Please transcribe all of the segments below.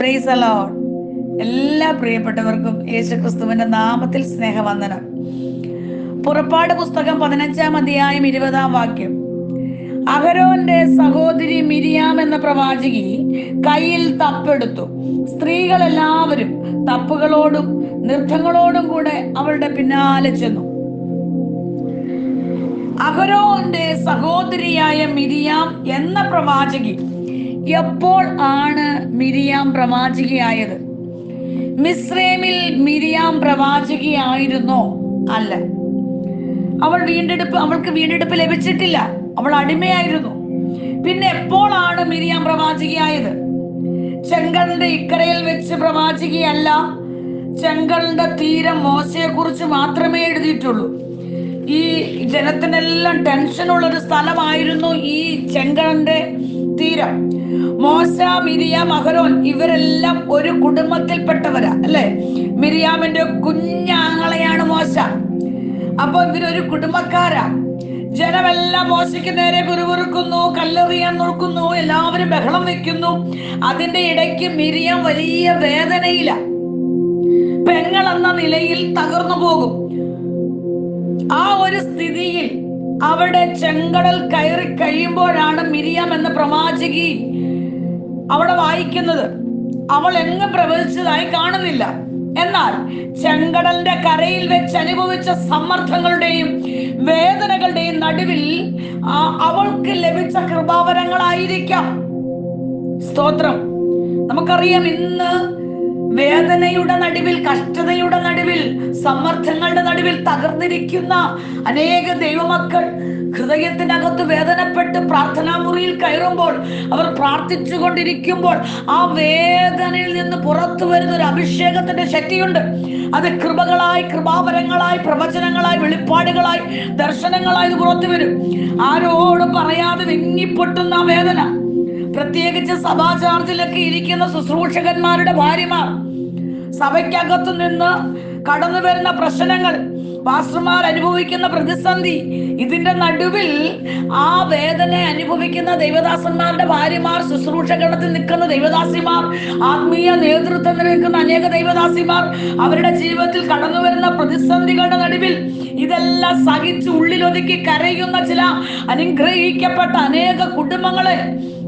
Price allowed എല്ലാ പ്രിയപ്പെട്ടവർക്കും യേശുക്രിസ്തുവിന്റെ നാമത്തിൽ സ്നേഹവന്ദനം. പുറപ്പാട് പുസ്തകം പതിനഞ്ചാം അധ്യായം ഇരുപതാം വാക്യം. അഹരോന്റെ സഹോദരി മിരിയാം എന്ന പ്രവാചകി കയ്യിൽ തപ്പെടുത്തു. സ്ത്രീകൾ എല്ലാവരും തപ്പുകളോടും നൃത്തങ്ങളോടും കൂടെ അവളുടെ പിന്നാലെ ചെന്നു. അഹരോന്റെ സഹോദരിയായ മിരിയാം എന്ന പ്രവാചകി എപ്പോൾ ആണ് മിരിയാം പ്രവാചകിയായത്? മിസ്രൈമിൽ മിരിയാം പ്രവാചകിയായിരുന്നോ? അല്ല. അവൾ വീണ്ടെടുപ്പ് അവൾക്ക് വീണ്ടെടുപ്പ് ലഭിച്ചിട്ടില്ല. അവൾ അടിമയായിരുന്നു. പിന്നെ എപ്പോഴാണ് മിരിയാം പ്രവാചകിയായത്? ചെങ്കലിന്റെ ഇക്കരയിൽ വെച്ച് പ്രവാചകിയല്ല ചെങ്കലിന്റെ തീരം മോശയെ കുറിച്ച് മാത്രമേ എഴുതിയിട്ടുള്ളൂ. ഈ ജനത്തിനെല്ലാം ടെൻഷനുള്ള ഒരു സ്ഥലമായിരുന്നു ഈ ചെങ്കലിന്റെ തീരം. മോശ മിരിയാം അഹരോൻ ഇവരെല്ലാം ഒരു കുടുംബത്തിൽപ്പെട്ടവരാ അല്ലെ? മിരിയാമിന്റെ കുഞ്ഞാങ്ങളെയാണ് മോശ. അപ്പൊ ഇവരൊരു കുടുംബക്കാരാ. ജനമെല്ലാം മോശയ്ക്ക് നേരെ പിറുപിറുക്കുന്നു കല്ലെറിയാൻ നോക്കുന്നു എല്ലാവരും ബഹളം വെക്കുന്നു. അതിന്റെ ഇടയ്ക്ക് മിരിയാം വലിയ വേദനയില. പെങ്ങൾ എന്ന നിലയിൽ തകർന്നു പോകും. ആ ഒരു സ്ഥിതിയിൽ അവിടെ ചെങ്കടൽ കയറി കഴിയുമ്പോഴാണ് മിരിയാം എന്ന പ്രവാചകി അവിടെ വായിക്കുന്നത് അവൾ എങ്ങ് പ്രവചിച്ചതായി കാണുന്നില്ല. എന്നാൽ ചെങ്കടലിന്റെ കരയിൽ വെച്ച് അനുഭവിച്ച സമ്മർദ്ദങ്ങളുടെയും വേദനകളുടെയും നടുവിൽ അവൾക്ക് ലഭിച്ച കൃപാവരങ്ങളായിരിക്കാം. സ്തോത്രം. നമുക്കറിയാം ഇന്ന് വേദനയുടെ നടുവിൽ കഷ്ടതയുടെ നടുവിൽ സമ്മർദ്ദങ്ങളുടെ നടുവിൽ തകർന്നിരിക്കുന്ന അനേക ദൈവമക്കൾ ഹൃദയത്തിനകത്ത് വേദനപ്പെട്ട് പ്രാർത്ഥനാ കയറുമ്പോൾ അവർ പ്രാർത്ഥിച്ചു കൊണ്ടിരിക്കുമ്പോൾ ആ വേദനയിൽ നിന്ന് പുറത്തു വരുന്ന ഒരു അഭിഷേകത്തിന്റെ ശക്തിയുണ്ട്. അത് കൃപകളായി കൃപാപരങ്ങളായി പ്രവചനങ്ങളായി വെളിപ്പാടുകളായി ദർശനങ്ങളായി ഇത് പുറത്തു വരും. ആരോടും പറയാതെ വിങ്ങിപ്പൊട്ടുന്ന ആ വേദന. പ്രത്യേകിച്ച് സഭാ ചാർജിലൊക്കെ ഇരിക്കുന്ന ശുശ്രൂഷകന്മാരുടെ ഭാര്യമാർ സഭയ്ക്കകത്തു നിന്ന് കടന്നു വരുന്ന പ്രശ്നങ്ങൾ പാസ്റ്റർമാർ അനുഭവിക്കുന്ന പ്രതിസന്ധി ഇതിന്റെ നടുവിൽ ആ വേദന അനുഭവിക്കുന്ന ദൈവദാസന്മാരുടെ ഭാര്യമാർ ശുശ്രൂഷകണത്തിൽ നിൽക്കുന്ന ദൈവദാസിമാർ ആത്മീയ നേതൃത്വത്തിൽ നിൽക്കുന്ന അനേക ദൈവദാസിമാർ അവരുടെ ജീവിതത്തിൽ കടന്നു വരുന്ന പ്രതിസന്ധികളുടെ നടുവിൽ ഇതെല്ലാം സഹിച്ച് ഉള്ളിലൊതുക്കി കരയുന്ന ചില അനുഗ്രഹിക്കപ്പെട്ട അനേക കുടുംബങ്ങളെ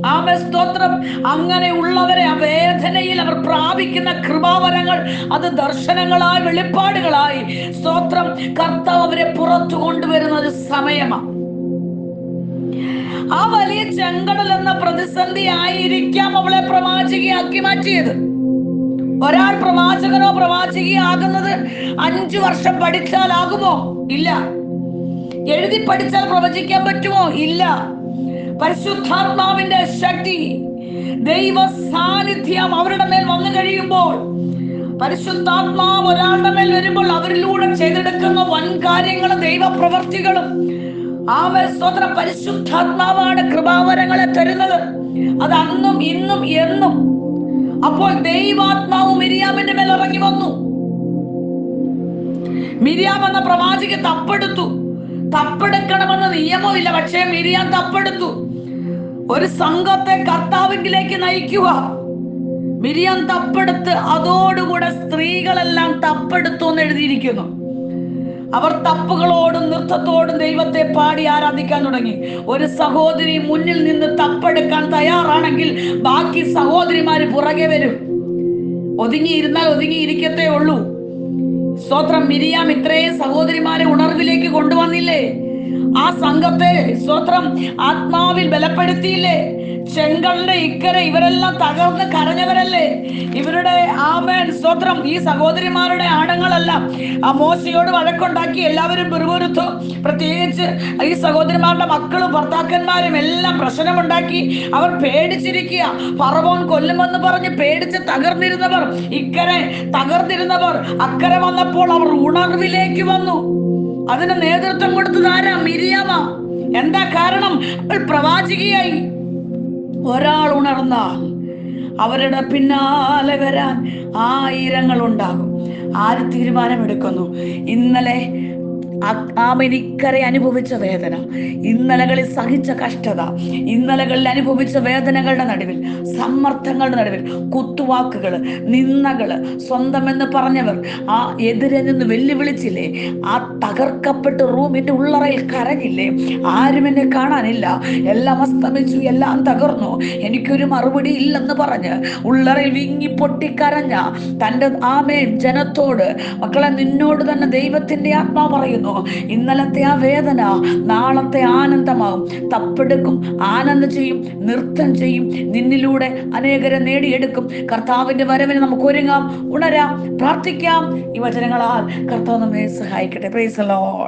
ആമേ സ്തോത്രം. അങ്ങനെയുള്ളവരെ ആ വേദനയിൽ അവർ പ്രാപിക്കുന്ന കൃപാവരങ്ങൾ അത് ദർശനങ്ങളായി വെളിപ്പാടുകളായി. സ്തോത്രം കർത്താവ് അവരെ പുറത്തു കൊണ്ടുവരുന്ന ഒരു സമയമാണ് ആ വലിയ ചെങ്കടൽ എന്ന പ്രതിസന്ധി ആയിരിക്കാം അവളെ പ്രവാചകിയാക്കി മാറ്റിയത്. ഒരാൾ പ്രവാചകനോ പ്രവാചകയോ ആകുന്നത് അഞ്ചു വർഷം പഠിച്ചാലാകുമോ? ഇല്ല. എഴുതി പഠിച്ചാൽ പ്രവചിക്കാൻ പറ്റുമോ? ഇല്ല. പരിശുദ്ധാത്മാവിന്റെ ശക്തി ദൈവ സാന്നിധ്യം അവരുടെ മേൽ വന്നു കഴിയുമ്പോൾ പരിശുദ്ധാത്മാവ് ഒരാളുടെ മേൽ വരുമ്പോൾ അവരിലൂടെ ചെയ്തെടുക്കുന്ന വൻ കാര്യങ്ങളും ദൈവപ്രവർത്തികളും ആവ സ്വതന്ത്ര പരിശുദ്ധാത്മാവാണ് കൃപാവരങ്ങളെ തരുന്നത്. അത് അന്നും ഇന്നും എന്നും. അപ്പോൾ ദൈവാത്മാവ് മിരിയാമിന്റെ മേൽ ഇറങ്ങി വന്നു. മിരിയാം എന്ന പ്രവാചക തപ്പെടുത്തു. തപ്പെടുക്കണമെന്ന് നിയമമില്ല പക്ഷേ മിരിയാൻ തപ്പെടുത്തു. ഒരു സംഘത്തെ കർത്താവിംഗിലേക്ക് നയിക്കുക. മിരിയാൻ തപ്പെടുത്ത് അതോടുകൂടെ സ്ത്രീകളെല്ലാം തപ്പെടുത്തു എന്ന് എഴുതിയിരിക്കുന്നു. അവർ തപ്പുകളോടും നൃത്തത്തോടും ദൈവത്തെ പാടി ആരാധിക്കാൻ തുടങ്ങി. ഒരു സഹോദരി മുന്നിൽ നിന്ന് തപ്പെടുക്കാൻ തയ്യാറാണെങ്കിൽ ബാക്കി സഹോദരിമാര് പുറകെ വരും. ഒതുങ്ങിയിരുന്നാൽ ഒതുങ്ങിയിരിക്കത്തേ ഉള്ളൂ. സ്തോത്രം മിരിയാം ഇത്രയും സഹോദരിമാരെ ഉണർവിലേക്ക് കൊണ്ടുവന്നില്ലേ? ആ സംഘത്തെ സ്വത്രം ആത്മാവിൽ ബലപ്പെടുത്തിയില്ലേ? ചെങ്കലിന്റെ ഇക്കരെ ഇവരെല്ലാം തകർന്ന് കരഞ്ഞവരല്ലേ? ഇവരുടെ ആമേൻ സ്തോത്രം. ഈ സഹോദരിമാരുടെ ആണുങ്ങളെല്ലാം ആ മോശയോട് വഴക്കുണ്ടാക്കി എല്ലാവരും പിറുപുരുത്തു പ്രത്യേകിച്ച് ഈ സഹോദരിമാരുടെ മക്കളും ഭർത്താക്കന്മാരും എല്ലാം പ്രശ്നമുണ്ടാക്കി. അവർ പേടിച്ചിരിക്കുക. പറവോൻ കൊല്ലുമെന്ന് പറഞ്ഞ് പേടിച്ച് തകർന്നിരുന്നവർ ഇക്കരെ തകർന്നിരുന്നവർ അക്കരെ വന്നപ്പോൾ അവർ ഉണർവിലേക്ക് വന്നു. അതിന് നേതൃത്വം കൊടുത്തത് ആരാ? മിരിയാമ. എന്താ കാരണം? പ്രവാചകിയായി. ഒരാൾ ഉണർന്നാൽ അവരുടെ പിന്നാലെ വരാൻ ആയിരങ്ങൾ ഉണ്ടാകും. ആര് തീരുമാനമെടുക്കുന്നു? ഇന്നലെ ആമനിക്കരെ അനുഭവിച്ച വേദന. ഇന്നലകളിൽ സഹിച്ച കഷ്ടത ഇന്നലകളിൽ അനുഭവിച്ച വേദനകളുടെ നടുവിൽ സമ്മർദ്ദങ്ങളുടെ നടുവിൽ കുത്തുവാക്കുകൾ നിന്നകൾ സ്വന്തമെന്ന് പറഞ്ഞവർ ആ എതിരെ നിന്ന് വെല്ലുവിളിച്ചില്ലേ ആ തകർക്കപ്പെട്ട റൂമിന്റെ ഉള്ളറയിൽ കരഞ്ഞില്ലേ ആരും എന്നെ കാണാനില്ല എല്ലാം അസ്തമിച്ചു എല്ലാം തകർന്നു എനിക്കൊരു മറുപടി ഇല്ലെന്ന് പറഞ്ഞ് ഉള്ളറയിൽ വിങ്ങി പൊട്ടിക്കരഞ്ഞ തന്റെ ആമേ ജനത്തോട് മക്കളെ നിന്നോട് തന്നെ ദൈവത്തിന്റെ ആത്മാവ് പറയുന്നു ഇന്നലത്തെ ആ വേദന നാളത്തെ ആനന്ദമാകും. തപ്പെടുക്കും ആനന്ദം ചെയ്യും നൃത്തം ചെയ്യും. നിന്നിലൂടെ അനേകരെ നേടിയെടുക്കും. കർത്താവിന്റെ വരവിന് നമുക്ക് ഒരുങ്ങാം ഉണരാം പ്രാർത്ഥിക്കാം. ഈ വചനങ്ങളാൽ കർത്താവ് നമ്മെ സഹായിക്കട്ടെ. Price load